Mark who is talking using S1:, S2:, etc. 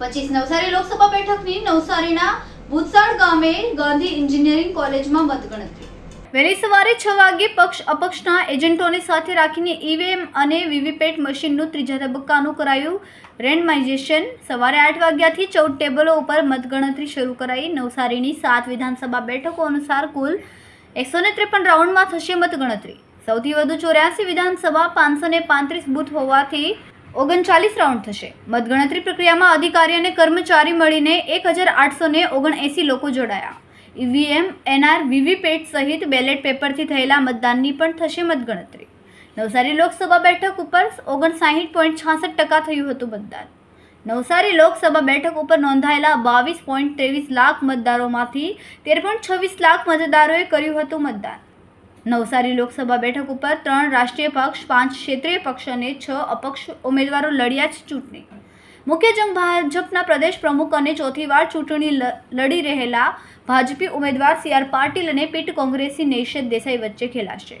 S1: પચીસ નવસારી લોકસભા બેઠકની નવસારીના ભૂતસાડ ગામે ગાંધી એન્જિનિયરિંગ કોલેજમાં મતગણતરી. વહેલી સવારે છ વાગ્યે પક્ષ અપક્ષના એજન્ટોને સાથે રાખીને ઈવીએમ અને વીવીપેટ મશીનનું ત્રીજા તબક્કાનું કરાયું રેન્ડમાઇઝેશન. સવારે આઠ વાગ્યાથી ચૌદ ટેબલો ઉપર મતગણતરી શરૂ કરાઈ. નવસારીની સાત વિધાનસભા બેઠકો અનુસાર કુલ એકસો ને ત્રેપન રાઉન્ડમાં થશે મતગણતરી. સૌથી વધુ ચોર્યાસી વિધાનસભા પાંચસો ને પાંત્રીસ બૂથ હોવાથી ઓગણચાલીસ રાઉન્ડ થશે. મતગણતરી પ્રક્રિયામાં અધિકારી અને કર્મચારી મળીને એક હજાર આઠસો ને ઓગણએંસી લોકો જોડાયા. ઈવીએમ, એનઆર વીવીપેટ સહિત બેલેટ પેપરથી થયેલા મતદાનની પણ થશે મતગણતરી. નવસારી લોકસભા બેઠક ઉપર ઓગણસાઠ પોઈન્ટ છાસઠ ટકા થયું હતું મતદાન. નવસારી લોકસભા બેઠક ઉપર નોંધાયેલા બાવીસ પોઈન્ટ ત્રેવીસ લાખ મતદારોમાંથી તેર પોઈન્ટ છવ્વીસ લાખ મતદારોએ કર્યું હતું મતદાન. નવસારી લોકસભા બેઠક ઉપર ત્રણ રાષ્ટ્રીય પક્ષ, પાંચ ક્ષેત્રીય પક્ષ અને છ અપક્ષ ઉમેદવારો લડ્યા છે ચૂંટણી. મુખ્ય જંગ ભાજપના પ્રદેશ પ્રમુખ અને ચોથી વાર ચૂંટણી લડી રહેલા ભાજપી ઉમેદવાર સી આર પાટીલ અને પીટ કોંગ્રેસી નેશદ દેસાઈ વચ્ચે ખેલાશે.